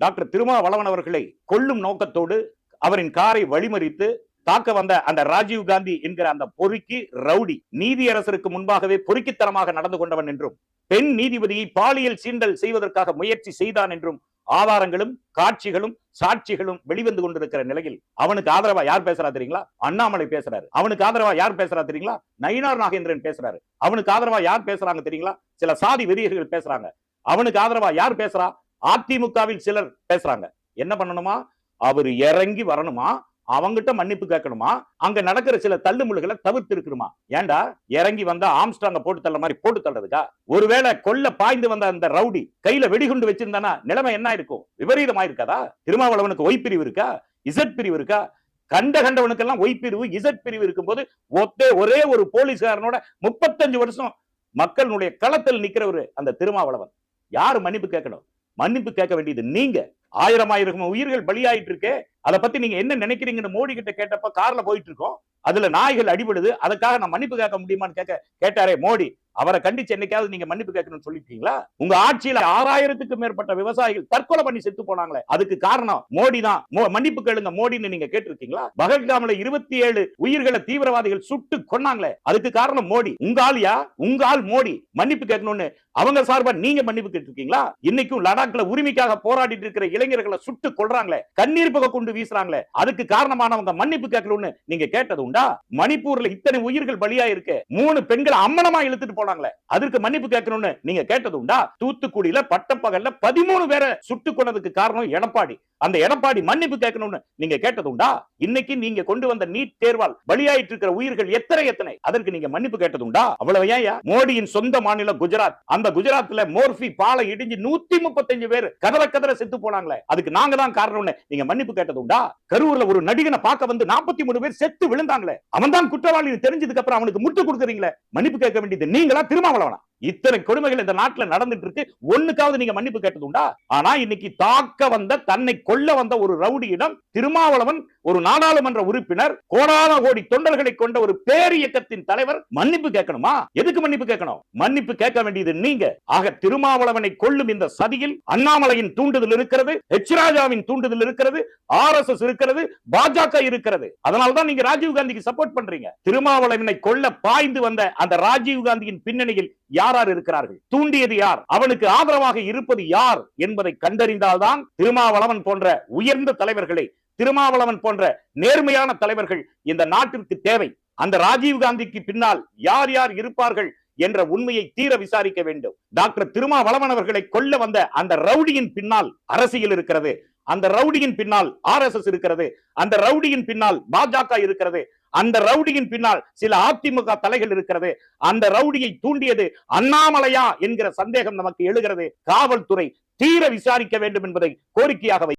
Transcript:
Doctor Thirumavalavan அவர்களை கொல்லும் நோக்கத்தோடு அவரின் காரை வழிமறித்து தாக்க வந்த அந்த ராஜீவ் காந்தி என்கிற அந்த பொறுக்கி ரவுடி நீதியரசருக்கு முன்பாகவே பொறுக்கித்தனமாக நடந்து கொண்டவன் என்றும் பெண் நீதிபதியை பாலியல் சீண்டல் செய்வதற்காக முயற்சி செய்தான் என்றும் ஆதாரங்களும் காட்சிகளும் சாட்சிகளும் வெளிவந்து கொண்டிருக்கிற நிலையில் அவனுக்கு ஆதரவா யார் பேசுறா தெரியுங்களா? அண்ணாமலை பேசுறாரு. அவனுக்கு ஆதரவா யார் பேசுறா தெரியுங்களா? நயினார் நாகேந்திரன் பேசுறாரு. அவனுக்கு ஆதரவா யார் பேசுறாங்க தெரியுங்களா? சில சாதி வெறியர்கள் பேசுறாங்க. அவனுக்கு ஆதரவா யார் பேசுறா? அதிமுகவில் சிலர் பேசுறாங்க. என்ன பண்ணணுமா? அவர் இறங்கி வரணுமா? அவங்கிட்ட மன்னிப்பு கேட்கணுமா? அங்க நடக்கிற சில தள்ளுமுள்ளுகளை தவிர்த்து இருக்கணுமா ஏன்டா? இறங்கி வந்தா ஆம்ஸ்டாங்க போட்டு தள்ள மாதிரி போட்டு தள்ளதுக்கா ஒருவேளை கொல்ல பாய்ந்து வந்த அந்த ரவுடி கையில வெடிகுண்டு வச்சிருந்தானா? நிலைமை என்ன இருக்கும் விபரீதமா இருக்காதா திருமாவளவனுக்கு ஒய் பிரிவு இருக்கா? இசட் பிரிவு இருக்கா? கண்ட கண்டவனுக்கெல்லாம் ஒய் பிரிவு இசட் பிரிவு இருக்கும்போது ஒத்தே ஒரே ஒரு போலீஸ்காரனோட முப்பத்தஞ்சு வருஷம் மக்களுடைய களத்தில் நிக்கிறவரு அந்த திருமாவளவன். யாரு மன்னிப்பு கேட்கணும்? மன்னிப்பு கேட்க வேண்டியது நீங்க. ஆயிரம் ஆயிரம் உயிர்கள் பலியாயிட்டு இருக்கே அதை பத்தி நீங்க என்ன நினைக்கிறீங்கன்னு மோடி கிட்ட கேட்டப்ப கார்ல போயிட்டு இருக்கோம் அதுல நாய்கள் அடிபடுது. அதுக்காக நான் மன்னிப்பு கேட்க முடியுமான்னு கேட்க கேட்டாரே மோடி அவரை கண்டிச்சு என்னைக்காவது நீங்க மன்னிப்பு கேட்கணும்னு சொல்லிருக்கீங்களா உங்க ஆட்சியில ஆறாயிரத்துக்கு மேற்பட்ட விவசாயிகள் தற்கொலை பண்ணி செத்து போனாங்களே அதுக்கு காரணம் மோடி தான். மன்னிப்பு கேளுங்க மோடின்னு நீங்க கேட்டிருக்கீங்களா? பகல்காமில இருபத்தி ஏழு உயிர்களை தீவிரவாதிகள் சுட்டு கொன்னாங்களே அதுக்கு காரணம் மோடி. உங்க ஆளியா உங்க ஆள் மோடி. மன்னிப்பு கேட்கணும்னு அவங்க சார்பா நீங்க மன்னிப்பு கேட்டிருக்கீங்களா? இன்னைக்கும் லடாக்ல உரிமைக்காக போராடிட்டு இருக்கிற இளைஞர்களை சுட்டு கொள்றாங்களே கண்ணீர் புகை கொண்டு வீசுறாங்களே அதுக்கு காரணமானவங்க மன்னிப்பு கேட்கணும்னு நீங்க கேட்டது உண்டா? மணிப்பூர்ல இத்தனை உயிர்கள் பலியா இருக்கு மூணு பெண்களை அம்மனமா இழுத்துட்டு போன போனாங்களே. அதற்கு மன்னிப்பு கேட்கணும்னு நீங்க கேட்டது உண்டா? தூத்துக்குடியில பட்டப்பகல்ல பதிமூணு பேரை சுட்டு கொண்டதுக்கு காரணம் எடப்பாடி. அந்த எடப்பாடி மன்னிப்பு கேட்கணும்னு நீங்க கேட்டது உண்டா? இன்னைக்கு நீங்க கொண்டு வந்த நீட் தேர்வால் பலியாயிட்டு இருக்கிற உயிர்கள் எத்தனை எத்தனை? அதற்கு நீங்க மன்னிப்பு கேட்டது உண்டா? அவ்வளவு ஏன் மோடியின் சொந்த மாநிலம் குஜராத். அந்த குஜராத்ல மோர்பி பாலை இடிஞ்சு நூத்தி முப்பத்தஞ்சு பேர் கதற கதற செத்து போனாங்களே. அதுக்கு நாங்க தான் காரணம்னு நீங்க மன்னிப்பு கேட்டது உண்டா? கரூர்ல ஒரு நடிகனை பார்க்க வந்து நாற்பத்தி மூணு பேர் செத்து விழுந்தாங்களே. அவன் தான் குற்றவாளி தெரிஞ்சதுக்கு அப்புறம் அவனுக்கு முட்டு கொடுக்குறீங்களே. மன்னிப்பு கேட்க வேண்டியது நீங்களா? திருமாவளவனா? இத்தனை கொடுமைகள் இந்த நாட்டுல நடந்துட்டு இருக்கு ஒண்ணுக்காவது நீங்க மன்னிப்பு கேட்டது உண்டா? ஆனா இன்னைக்கு தாக்க வந்த தன்னை கொல்ல வந்த ஒரு ரவுடியிடம் திருமாவளவன் ஒரு நாடாளுமன்ற உறுப்பினர் கோடான கோடி தொண்டர்களை கொண்ட ஒரு பேரியக்கத்தின் தலைவர் மன்னிப்பு கேட்கணுமா? எதுக்கு மன்னிப்பு கேட்கணும்? மன்னிப்பு கேட்க வேண்டியது நீங்க. ஆக திருமாவளவனை கொல்லும் இந்த சதியில் அண்ணாமலையின் தூண்டுதல் இருக்கிறது ஹெச் ராஜாவின் தூண்டுதல் இருக்கிறது ஆர் எஸ் எஸ் இருக்கிறது பாஜக இருக்கிறது. அதனால்தான் நீங்க ராஜீவ் காந்திக்கு சப்போர்ட் பண்றீங்க. திருமாவளவனை கொல்ல பாய்ந்து வந்த அந்த ராஜீவ் காந்தியின் பின்னணியில் யார் யார் இருக்கிறார்கள்? தூண்டியது யார்? அவனுக்கு ஆதரவாக இருப்பது யார் என்பதை கண்டறிந்தால்தான் திருமாவளவன் போன்ற உயர்ந்த தலைவர்களை திருமாவளவன் போன்ற நேர்மையான தலைவர்கள் இந்த நாட்டிற்கு தேவை. அந்த ராஜீவ் காந்திக்கு பின்னால் யார் யார் இருப்பார்கள் என்ற உண்மையை தீர விசாரிக்க வேண்டும். டாக்டர் திருமாவளவன் அவர்களை கொல்ல வந்த அந்த ரவுடியின் பின்னால் அரசியல் இருக்கிறது. அந்த ரவுடியின் பின்னால் ஆர் எஸ் எஸ் இருக்கிறது. அந்த ரவுடியின் பின்னால் பாஜக இருக்கிறது. அந்த ரவுடியின் பின்னால் சில அதிமுக தலைகள் இருக்கிறது. அந்த ரவுடியை தூண்டியது அண்ணாமலையா என்கிற சந்தேகம் நமக்கு எழுகிறது. காவல்துறை தீர விசாரிக்க வேண்டும் என்பதை கோரிக்கையாக